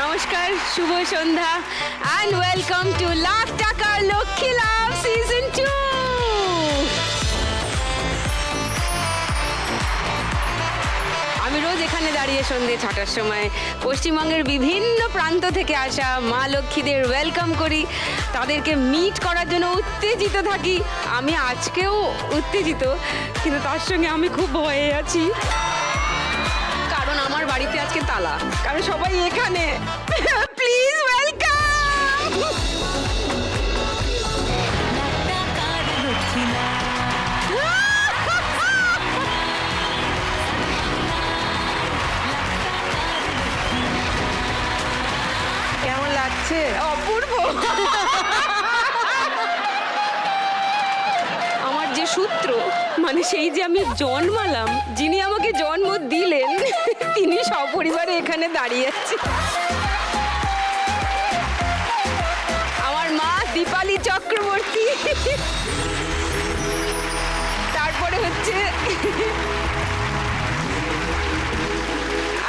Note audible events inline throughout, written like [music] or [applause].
নমস্কার, শুভ সন্ধ্যা অ্যান্ড ওয়েলকাম টু লাখ টাকার লক্ষ্মী লাভ সিজন টু আমি রোজ এখানে দাঁড়িয়ে সন্ধ্যে ছটার সময় পশ্চিমবঙ্গের বিভিন্ন প্রান্ত থেকে আসা মা লক্ষ্মীদের ওয়েলকাম করি। তাদেরকে মিট করার জন্য উত্তেজিত থাকি। আমি আজকেও উত্তেজিত, কিন্তু তার সঙ্গে আমি খুব ভয়ে আছি। তালা কারণ সবাই এখানে মানে সেই যে আমি জন্মালাম, যিনি আমাকে জন্ম দিলেন, তিনি সপরিবারে এখানে দাঁড়িয়ে আছে আমার মা দীপালি চক্রবর্তী। তারপরে হচ্ছে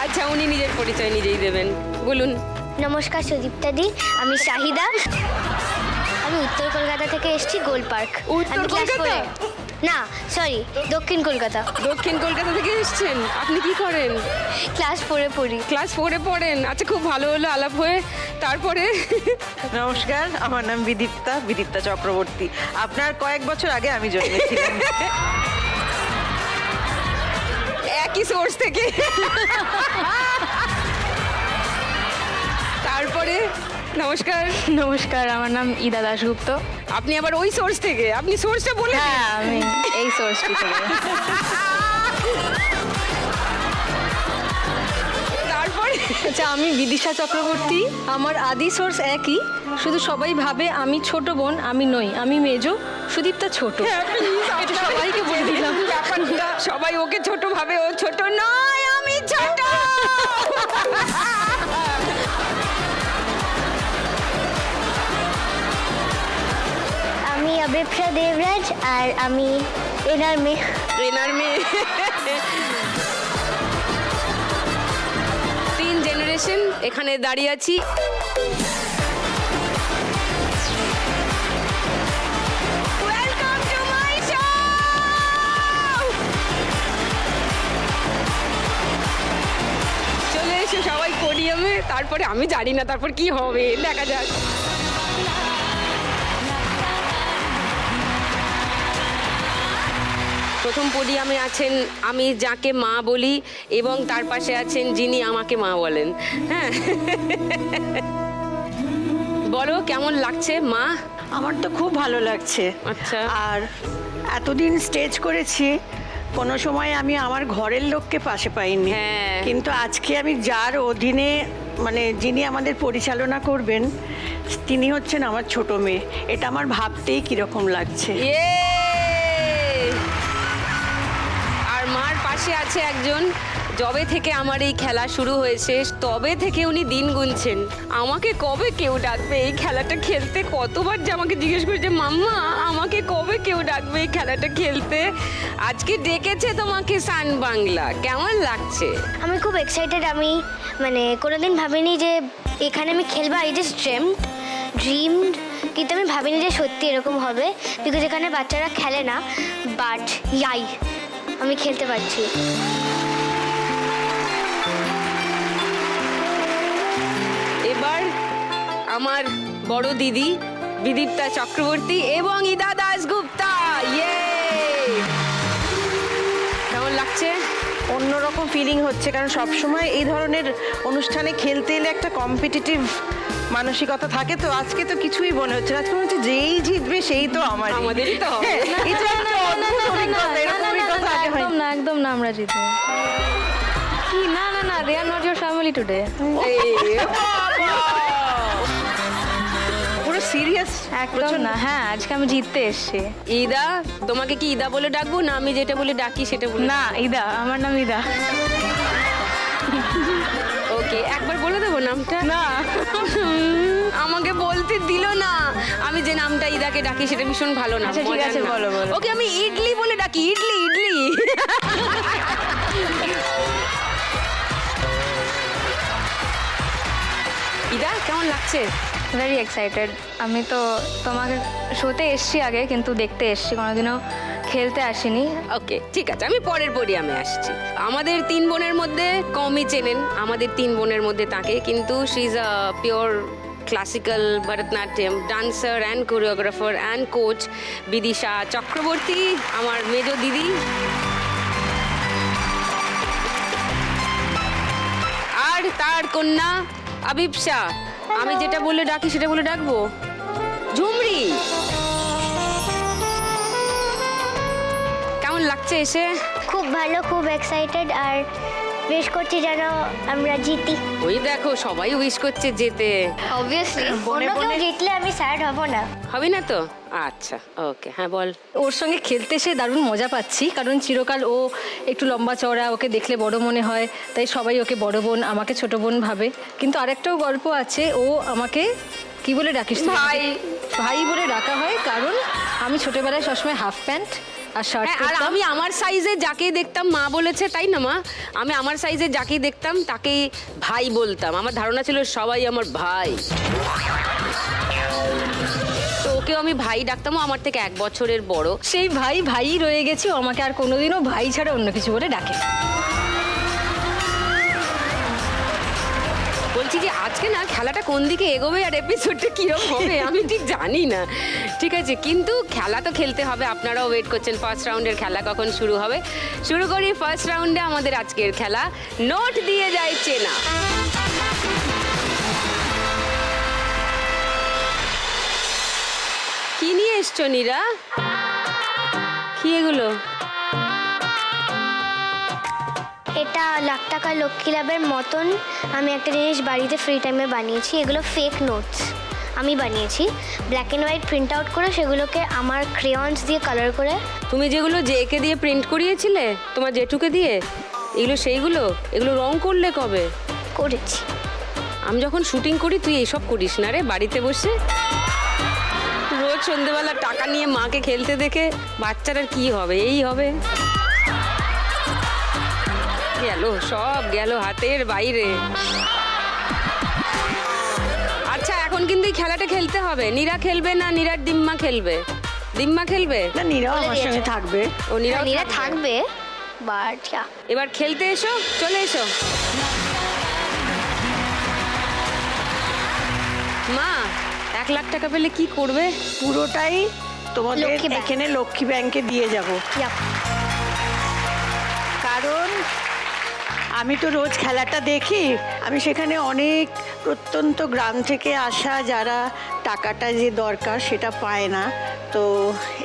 আচ্ছা উনি নিজের পরিচয় নিজেই দেবেন। বলুন। নমস্কার সুদীপ্তা দি, আমি শাহিদা। উত্তর কলকাতা থেকে এসেছি গোল পার্ক। উত্তর কলকাতা? না সরি দক্ষিণ কলকাতা। দক্ষিণ কলকাতা থেকে এসছেন? আপনি কি করেন? ক্লাস ফোরে পড়ি। ক্লাস ফোরে পড়েন? আচ্ছা খুব ভালো হলো আলাপ হয়ে। তারপরে? নমস্কার আমার নাম বিদীপ্তা বিদীপ্তা চক্রবর্তী। আপনার কয়েক বছর আগে আমি জন্মেছিলাম। একই সোর্স থেকে। তারপরে? নমস্কার। নমস্কার আমার নাম ইদা দাশগুপ্ত। আপনি আবার ওই সোর্স থেকে। আপনি সোর্সটা বলে হ্যাঁ আমি এই সোর্সটি থেকে। তারপরে? আচ্ছা আমি বিদিশা চক্রবর্তী। আমার আদি সোর্স একই। শুধু সবাই ভাবে আমি ছোট বোন আমি নই। আমি মেজো সুদীপ্তা ছোট। হ্যাঁ, এটা সবাইকে বলে দিলাম। সবাই ওকে ছোট ভাবে ও ছোট নয় আমি ছোট! আমি অবেপ্রা দেবরাজ আর আমি এনার মেয়ে। এনার মেয়ে। তিন জেনারেশন এখানে দাঁড়িয়ে আছি। সবাই পোডিয়ামে তারপরে আমি জানি না তারপর কি হবে, দেখা যাক। প্রথম পোডিয়ামে আছেন আমি যাকে মা বলি এবং তার পাশে আছেন যিনি আমাকে মা বলেন। হ্যাঁ। বলো কেমন লাগছে মা? আমার তো খুব ভালো লাগছে। আচ্ছা। আর এতদিন স্টেজ করেছি কোনো সময় আমি আমার ঘরের লোককে পাশে পাইনি। হ্যাঁ। কিন্তু আজকে আমি যার অধীনে মানে যিনি আমাদের পরিচালনা করবেন তিনি হচ্ছেন আমার ছোট মেয়ে। এটা আমার ভাবতেই কীরকম লাগছে। পাশে আছে একজন। যবে থেকে আমার এই খেলা শুরু হয়েছে, তবে থেকে উনি দিন গুনছেন। আমাকে কবে কেউ ডাকবে এই খেলাটা খেলতে? কতবার যে আমাকে জিজ্ঞেস করেছে, মাম্মা, আমাকে কবে কেউ ডাকবে এই খেলাটা খেলতে? আজকে ডেকেছে তোমাকে সান বাংলা। কেমন লাগছে? আমি খুব এক্সাইটেড আমি মানে কোনোদিন ভাবিনি যে এখানে আমি খেলব। আই জাস্ট ড্রিম ড্রিম কিন্তু আমি ভাবিনি যে সত্যি এরকম হবে। বিকজ এখানে বাচ্চারা খেলে না বাট ইয়াই আমি খেলতে পারছি। এবার আমার বড় দিদি বিদীপ্তা চক্রবর্তী এবং ইদা দাসগুপ্তা ইয়ে কেমন লাগছে? অন্যরকম ফিলিং হচ্ছে কারণ সবসময় এই ধরনের অনুষ্ঠানে খেলতে এলে একটা কম্পিটিটিভ মানসিকতা থাকে তো আজকে তো কিছুই মনে হচ্ছে না। আজকে মনে হচ্ছে যেই জিতবে সেই তো আমার আমাদেরই তো। হবে। এটা একটা অদ্ভুত অভিজ্ঞতা এরকম অভিজ্ঞতা আগে একদম না একদম না আমরা জিতবো। কি? না না না they are not your family today পুরো সিরিয়াস একদম না হ্যাঁ আজকে আমি জিততে এসেছি। ইদা তোমাকে কি ইদা বলে ডাকবো? না আমি যেটা বলে ডাকি সেটা বলে না ইদা আমার নাম ইদা বলে দেবো নামটা? না। আমাকে বলতে দিল না। আমি যে নামটা ইদাকে ডাকি সেটা ভীষণ ভালো না আচ্ছা, ঠিক আছে, বলো, বলো। ওকে আমি ইডলি বলে ডাকি ইডলি ইডলি। ইদা কেমন লাগছে? ভেরি এক্সাইটেড আমি তো তোমাকে শোতে এসছি আগে কিন্তু দেখতে এসছি কোনোদিনও খেলতে আসেনি। ওকে ঠিক আছে আমি পরের পরিয়ামে আসছি। আমাদের তিন বোনের মধ্যে কমই চেনেন। আমাদের তিন বোনের মধ্যে তাকে কিন্তু she is a pure classical Bharatanatyam dancer and choreographer and coach Bidisha Chakraborty আমার মেজ দিদি। আর তার কন্যা আবিবশা আমি যেটা বলে ডাকি সেটা বলে ডাকবো? লাগছে এসে? খুব ভালো খুব এক্সাইটেড আর বেশ করছি যেন আমরা জিতি। ওই দেখো সবাই উইশ করছে যেতে। অবভিয়াসলি বনে অন্য কেউ বনে- জিতলে আমি স্যাড হব না। হবে না তো? আচ্ছা ওকে হ্যাঁ বল। ওর সঙ্গে খেলতে এসে দারুণ মজা পাচ্ছি কারণ চিরকাল ও একটু লম্বা চওড়া ওকে দেখলে বড় মনে হয় তাই সবাই ওকে বড় বোন আমাকে ছোট বোন ভাবে। কিন্তু আরেকটাও গল্প আছে ও আমাকে কি বলে ডাকিস? ভাই। ভাই বলে ডাকা হয় কারণ আমি ছোটবেলায় সবসময় হাফ প্যান্ট আর শার্ট হ্যাঁ আর আমি আমার সাইজে যাকেই দেখতাম মা বলেছে তাই না মা? আমি আমার সাইজে যাকেই দেখতাম তাকেই ভাই বলতাম। আমার ধারণা ছিল সবাই আমার ভাই। তো ওকেও আমি ভাই ডাকতাম ও আমার থেকে এক বছরের বড়। সেই ভাই ভাই রয়ে গেছে আমাকে আর কোনোদিনও ভাই ছাড়া অন্য কিছু বলে ডাকে আজকে না খেলাটা কোন দিকে এগোবে আর এপিসোডটা কীরকম হবে, আমি ঠিক জানি না। ঠিক আছে, কিন্তু খেলা তো খেলতে হবে, আপনারাও ওয়েট করছেন ফার্স্ট রাউন্ডের খেলা কখন শুরু হবে। শুরু করি ফার্স্ট রাউন্ডে আমাদের আজকের খেলা, নোট দিয়ে যায় চেনা। কি নিয়ে এসছো নীরা? কি এগুলো? এটা লাখ টাকা লক্ষ্মী লাভের মতন আমি একটা জিনিস বাড়িতে ফ্রি টাইমে বানিয়েছি এগুলো ফেক নোটস আমি বানিয়েছি। Black and white print out করে সেগুলোকে আমার ক্রেয়ন্স দিয়ে কালার করে। তুমি যেগুলো জেকে দিয়ে প্রিন্ট করিয়েছিলে তোমার জেঠুকে দিয়ে এগুলো সেইগুলো? এগুলো রং করলে কবে? করেছি। আমি যখন শুটিং করি তুই এইসব করিস না রে বাড়িতে বসে। রোজ সন্ধেবেলা টাকা নিয়ে মাকে খেলতে দেখে বাচ্চাটার কি হবে এই হবে। গেল সব গেল হাতের বাইরে। আচ্ছা এখন কিন্তু এই খেলাটা খেলতে হবে। নীরা খেলবে না নীরার দিম্মা খেলবে? দিম্মা খেলবে? না নীরাও আমার সঙ্গে থাকবে। ও নীরা নীরা থাকবে। বাট এবার খেলতে এসো চলে এসো। মা এক লাখ টাকা পেলে কি করবে? পুরোটাই তোমাদের। এখানে লক্ষ্মী ব্যাংকে দিয়ে যাব। আমি তো রোজ খেলাটা দেখি। আমি সেখানে অনেক প্রত্যন্ত গ্রাম থেকে আসা যারা টাকাটা যে দরকার সেটা পায় না। তো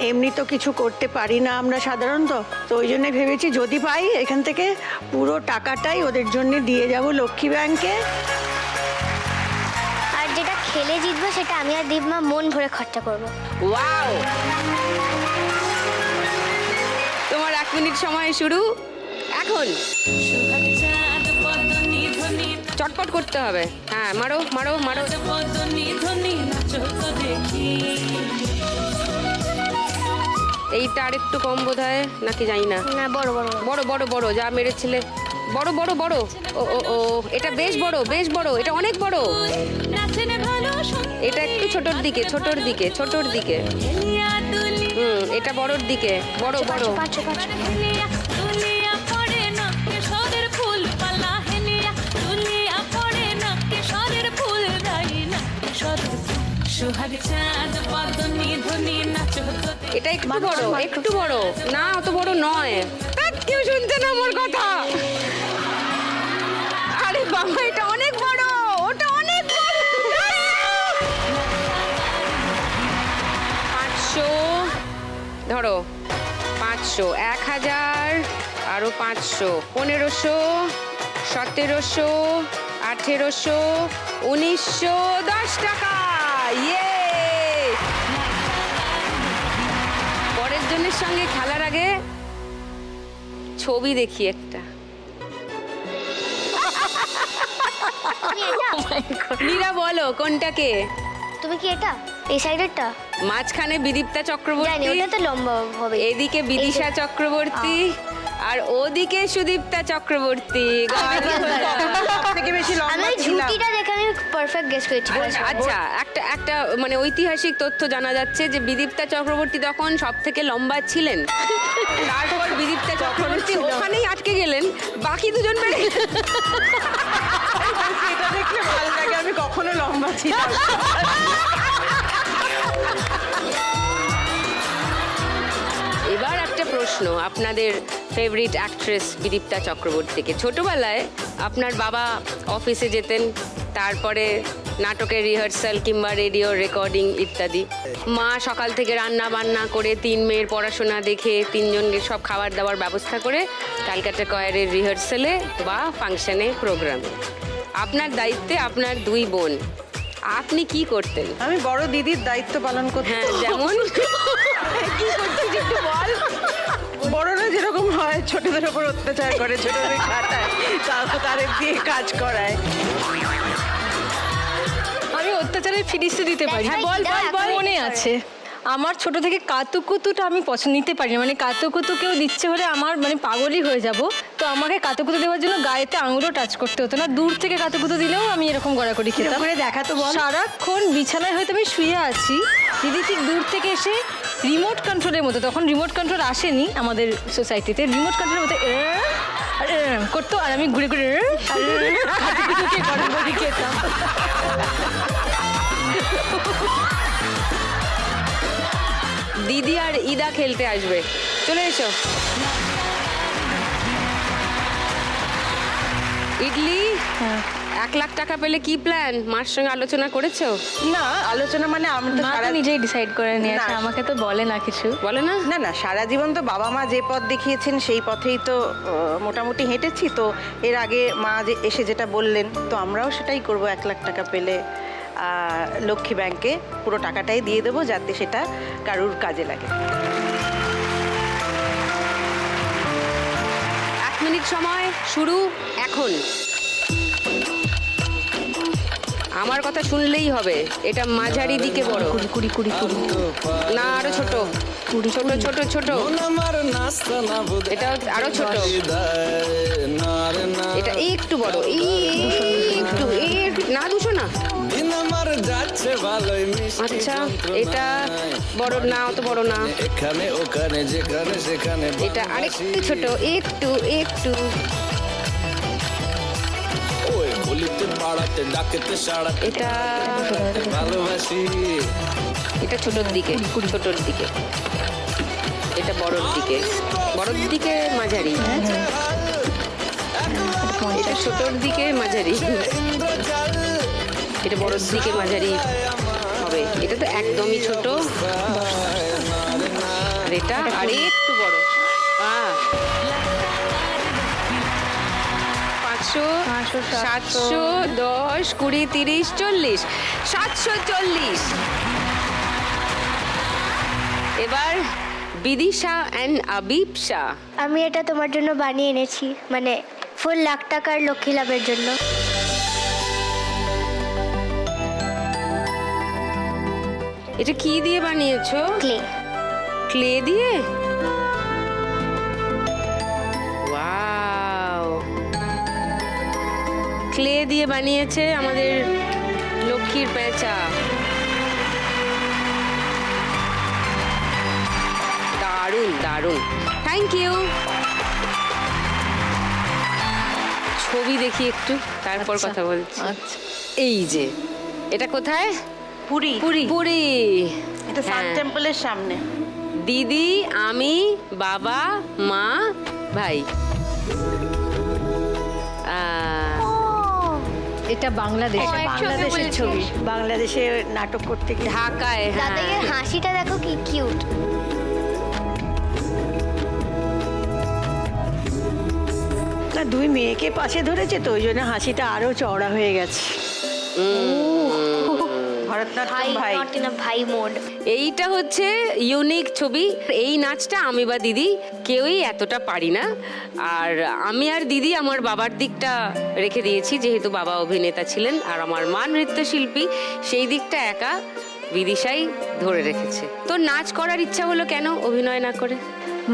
এমনি তো কিছু করতে পারি না আমরা সাধারণত। তো ওই জন্য ভেবেছি যদি পাই এখান থেকে পুরো টাকাটাই ওদের জন্য দিয়ে যাব লক্ষ্মী ব্যাংকে। আর যেটা খেলে জিতবে সেটা আমি আর দীপমা মন ভরে খরচা করব। ওয়াও! তোমার এক মিনিট সময় শুরু। এখন। চটপট করতে হবে। হ্যাঁ মারো মারো মারো। এইটা আর একটু কম বোধ হয় নাকি জানি না। বড় বড়। বড়। বড় বড় যা মেরেছিলে। বড় বড় বড়। ও ও ও এটা বেশ বড় বেশ বড় এটা অনেক বড়। এটা একটু ছোটর দিকে ছোটর দিকে ছোটর দিকে। হুম এটা বড়র দিকে বড় বড়। এটা একটু বড় একটু বড়। না অত বড় নয়। কেউ শুনছে না আমার কথা। আরে বাবা এটা অনেক বড়। ওটা অনেক বড়। পাঁচশো ধরো পাঁচশো এক হাজার আরও পাঁচশো পনেরোশো সতেরোশো আঠেরোশো উনিশশো দশ টাকা। ইয়ে পরের জনের সঙ্গে খেলার আগে ছবি দেখি একটা। নীরা বলো কোনটাকে? তুমি কি এটা? এই সাইডেরটা? মাঝখানে বিদীপ্তা চক্রবর্তী। ওটা তো লম্বা হবে। এদিকে বিদিশা চক্রবর্তী। আর ওদিকে সুদীপ্তা চক্রবর্তী থেকে বেশি লম্বা ওই ছিলাম। ঝুঁকিটা দেখে আমি পারফেক্ট গেস করেছি আচ্ছা একটা একটা মানে ঐতিহাসিক তথ্য জানা যাচ্ছে যে বিদীপ্তা চক্রবর্তী তখন সব থেকে লম্বা ছিলেন। তারপর বিদীপ্তা চক্রবর্তী ওখানেই আটকে গেলেন বাকি দুজন বেড়ে এটা দেখলে ভালো লাগে আমি কখনো লম্বা ছিলাম না। প্রশ্ন আপনাদের ফেভারিট অ্যাক্ট্রেস বিদীপ্তা চক্রবর্তীকে। ছোটবেলায় আপনার বাবা অফিসে যেতেন তারপরে নাটকের রিহার্সাল কিংবা রেডিও রেকর্ডিং ইত্যাদি। মা সকাল থেকে রান্না বান্না করে তিন মেয়ের পড়াশোনা দেখে তিনজনকে সব খাবার দাবার ব্যবস্থা করে ক্যালকাটা কয়ারের রিহার্সালে বা ফাংশানে প্রোগ্রামে আপনার দায়িত্বে আপনার দুই বোন। আপনি কি করতেন? আমি বড় দিদির দায়িত্ব পালন করতে হ্যাঁ যেমন। [laughs] কি করতেন একটু বল। বড়রা যেরকম হয় ছোটদের উপর অত্যাচার করে ছোটদের খাটায় তারপর তাদের দিয়ে কাজ করায়। আমি অত্যাচারের ফিরিস্তে দিতে পারি। হ্যাঁ, বল বল, বল। মনে আছে। আমার ছোট থেকে কাতুকুতুটা আমি পছন্দ নিতে পারি না। মানে কাতুকুতু কেউ দিচ্ছে হলে আমার মানে পাগলই হয়ে যাব। তো আমাকে কাতুকুতু দেওয়ার জন্য গায়েতে আঙুলও টাচ করতে হতো না। দূর থেকে কাতুকুতু দিলেও আমি এরকম গড়াগড়ি খেতাম। করে দেখা তো বল। সারাক্ষণ বিছানায় হয়তো আমি শুয়ে আছি। দিদি ঠিক দূর থেকে এসে রিমোট কন্ট্রোলের মতো তখন রিমোট কন্ট্রোল আসেনি আমাদের সোসাইটিতে রিমোট কন্ট্রোলের মতো করতো, আর আমি ঘুরে ঘুরে খেতাম। দিদি আর ইদা খেলতে আসবে। চলে এসো। ইডলি? এক লাখ টাকা পেলে কি প্ল্যান মার সঙ্গে আলোচনা করেছ? না আলোচনা মানে আমি তো মা সারা নিজেই ডিসাইড করে নিয়েছে না। আমাকে তো বলে না কিছু। বলে না? না না সারা জীবন তো বাবা মা যে পথ দেখিয়েছেন সেই পথেই তো আহ, মোটামুটি হেঁটেছি। তো এর আগে মা যে এসে যেটা বললেন তো আমরাও সেটাই করব এক লাখ টাকা পেলে আহ, লক্ষ্মী ব্যাংকে পুরো টাকাটাই দিয়ে দেবো যাতে সেটা কারুর কাজে লাগে। এক মিনিট সময় শুরু এখন। আমার কথা শুনলেই হবে। এটা মাঝারি দিকে বড়। কুড়ি কুড়ি কুড়ি না আরও ছোট। কুড়ি ছোট ছোট ছোট। এটা আরও ছোট। এটা একটু বড়। এই একটু। না দুশো না। আচ্ছা এটা বড় না অত বড় না। এখানে ওখানে যেখানে সেখানে এটা আরেকটু ছোট। একটু একটু। পাড়াতে ডাকেতে সাড়াতে এটা ভালোবাসি। এটা ছোটর দিকে ছোটর দিকে। এটা বড়র দিকে। বড়র দিকে মাঝারি। এটা ছোটর দিকে মাঝারি। এটা বড়র দিকে মাঝারি হবে। এটা তো একদমই ছোট। আর এটা আর পাঁচশো। সাতশো। দশ কুড়ি তিরিশ চল্লিশ। সাতশো চল্লিশ। এবার বিদিশা অ্যান্ড আবিব শাহ আমি এটা তোমার জন্য বানিয়ে এনেছি মানে ফুল লাখ টাকার লক্ষ্মী লাভের জন্য। এটা কি দিয়ে বানিয়েছো? ক্লে। ক্লে দিয়ে? ক্লে দিয়ে বানিয়েছে আমাদের লক্ষ্মীর পেঁচা। দারুণ দারুণ। থ্যাংক ইউ ছবি দেখি একটু তারপর আচ্ছা, কথা বলছি। আচ্ছা। এই যে এটা কোথায়? পুরী। পুরী। পুরী। এটা সান হ্যাঁ। টেম্পলের সামনে। দিদি আমি বাবা মা ভাই। এটা বাংলাদেশ বাংলাদেশের ছবি। বাংলাদেশে নাটক করতে গিয়ে। ঢাকায় হ্যাঁ। দাদাইয়ের হাসিটা দেখো কি কিউট না দুই মেয়েকে পাশে ধরেছে তো ওই জন্য হাসিটা আরও চওড়া হয়ে গেছে। ভরতনাট্যম ভাই ভাই। মোড এইটা হচ্ছে ইউনিক ছবি। এই নাচটা আমি বা দিদি কেউই এতটা পারি না। আর আমি আর দিদি আমার বাবার দিকটা রেখে দিয়েছি, যেহেতু বাবা অভিনেতা ছিলেন আর আমার মা নৃত্যশিল্পী, সেই দিকটা একা বিদিশাই ধরে রেখেছে। তো নাচ করার ইচ্ছা হলো কেন অভিনয় না করে?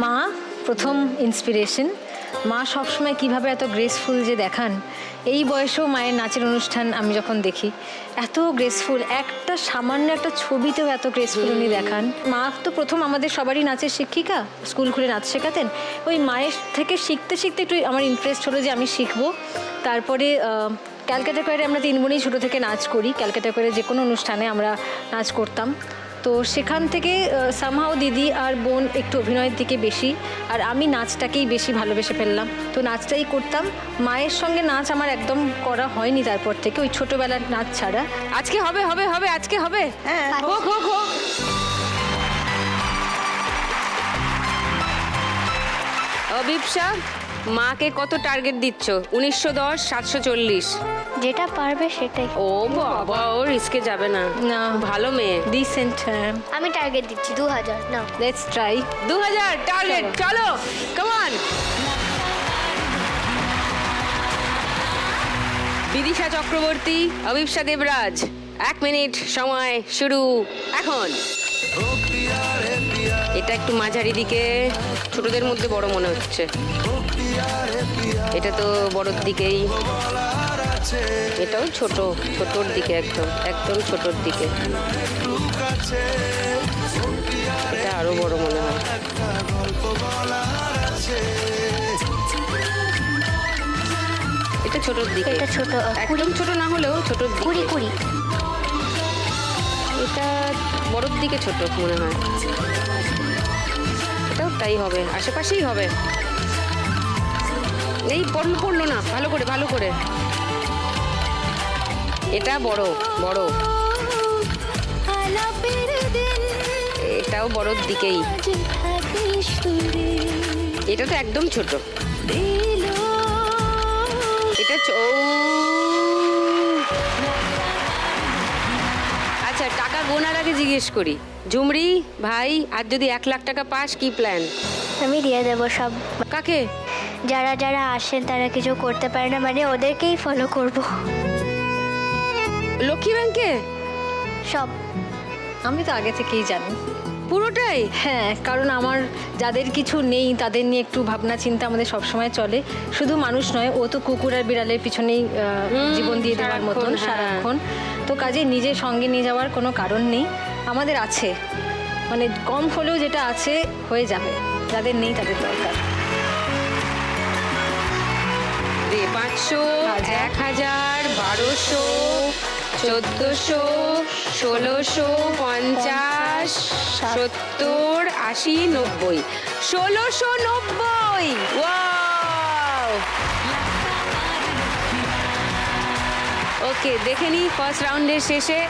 মা, প্রথম ইন্সপিরেশন মা সবসময় কীভাবে এত গ্রেসফুল যে দেখান? এই বয়সেও মায়ের নাচের অনুষ্ঠান আমি যখন দেখি, এত গ্রেসফুল একটা সামান্য একটা ছবিতেও এত গ্রেসফুল উনি দেখান। মা তো প্রথম আমাদের সবারই নাচের শিক্ষিকা স্কুল খুলে নাচ শেখাতেন। ওই মায়ের থেকে শিখতে শিখতে একটু আমার ইন্টারেস্ট হলো যে আমি শিখব। তারপরে ক্যালকাটা কোয়ারে আমরা তিন বোনই ছোটো থেকে নাচ করি। ক্যালকাটা কোয়ারে যে কোনো অনুষ্ঠানে আমরা নাচ করতাম। তো সেখান থেকে সামহাও দিদি আর বোন একটু অভিনয়ের দিকে বেশি আর আমি নাচটাকেই বেশি ভালোবেসে ফেললাম। তো নাচটাই করতাম। মায়ের সঙ্গে নাচ আমার একদম করা হয়নি তারপর থেকে ওই ছোটোবেলার নাচ ছাড়া। আজকে হবে হবে হবে আজকে হবে? হ্যাঁ। হোক হোক হোক। অবিপসা মাকে কত টার্গেট দিচ্ছ? উনিশশো দশ সাতশো চল্লিশ। যেটা পারবে সেটাই। ও বাবা ও রিস্কে যাবে না। না। ভালো মেয়ে। ডিসেন্ট আমি টার্গেট দিচ্ছি দু হাজার না লেটস ট্রাই দু হাজার টার্গেট চলো। কমান বিদিশা চক্রবর্তী অভিপসা দেবরাজ। এক মিনিট সময় শুরু এখন। এটা একটু মাঝারি দিকে ছোটদের মধ্যে বড় মনে হচ্ছে। এটা তো বড়র দিকেই। এটাও ছোট ছোটর দিকে একদম একদম ছোটর দিকে। এটা আরও বড় মনে হয়। এটা ছোটর দিকে। এটা ছোট, একদম ছোট না হলেও ছোটর দিকে। কুড়ি কুড়ি। এটা বড়র দিকে ছোট মনে হয়। এটাও তাই হবে আশেপাশেই হবে। এই পড়ল পড়ল না ভালো করে ভালো করে। এটা বড় বড়। এটাও বড়র দিকেই। এটা তো একদম ছোট। এটা চ- আচ্ছা টাকা গোনার আগে জিজ্ঞেস করি। ঝুমরি ভাই আর যদি এক লাখ টাকা পাস কি প্ল্যান আমি দিয়ে দেবো সব। কাকে? যারা যারা আসেন তারা কিছু করতে পারে না মানে ওদেরকেই ফলো করব। লক্ষ্মী ব্যাংকে? সব। আমি তো আগে থেকেই জানি। পুরোটাই? হ্যাঁ কারণ আমার যাদের কিছু নেই তাদের নিয়ে একটু ভাবনা চিন্তা আমাদের সবসময় চলে। শুধু মানুষ নয় ও তো কুকুর আর বিড়ালের পিছনেই জীবন দিয়ে দেওয়ার মতন হ্যাঁ। সারাক্ষণ। তো কাজে নিজের সঙ্গে নিয়ে যাওয়ার কোনো কারণ নেই। আমাদের আছে। মানে কম হলেও যেটা আছে হয়ে যাবে। যাদের নেই তাদের দরকার। পাঁচশো এক হাজার বারোশো চোদ্দোশো ষোলোশো পঞ্চাশ সত্তর আশি নব্বই। ষোলোশো নব্বই! ওকে দেখে নিই ফার্স্ট রাউন্ডের শেষে।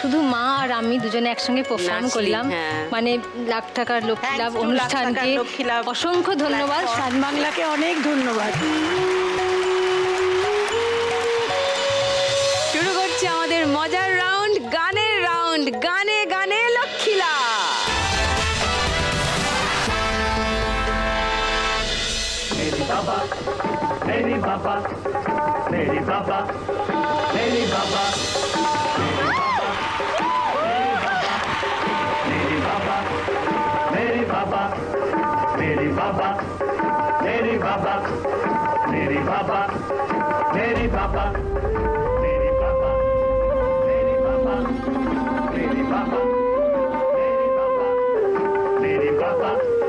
শুধু মা আর আমি দুজনে একসঙ্গে পারফর্ম করলাম। মানে লাখ টাকার লক্ষ্মী লাভ অনুষ্ঠানকে অসংখ্য ধন্যবাদ। সান বাংলাকে অনেক ধন্যবাদ। শুরু করছি আমাদের মজার রাউন্ড গানের রাউন্ড গানে গানে লক্ষ্মীলা বাবা বাবা বাবা papa, baby papa, baby papa, baby papa, baby papa, baby papa.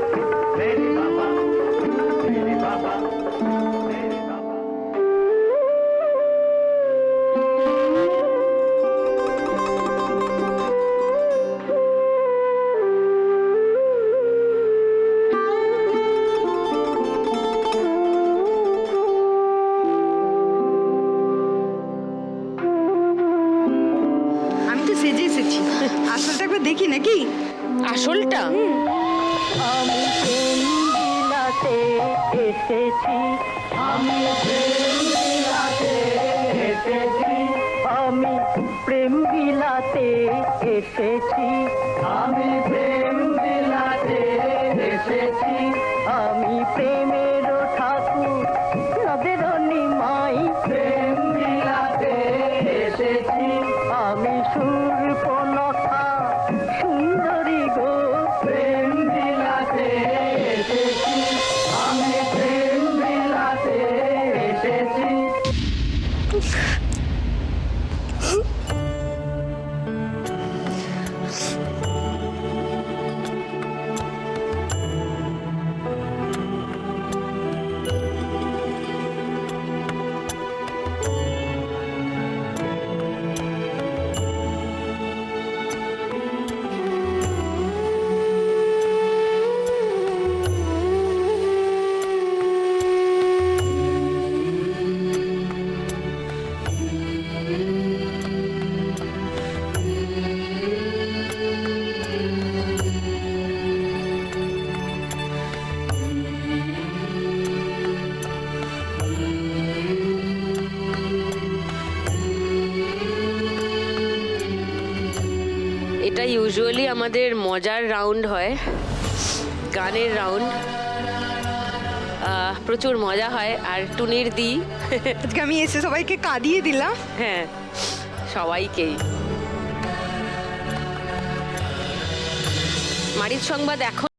আমি শুনি ইউজুয়ালি আমাদের মজার রাউন্ড হয় গানের রাউন্ড প্রচুর মজা হয় আর টুনির দি। আজকে আমি এসে সবাইকে কাঁদিয়ে দিলাম। হ্যাঁ সবাইকেই। মারিত সংবাদ এখন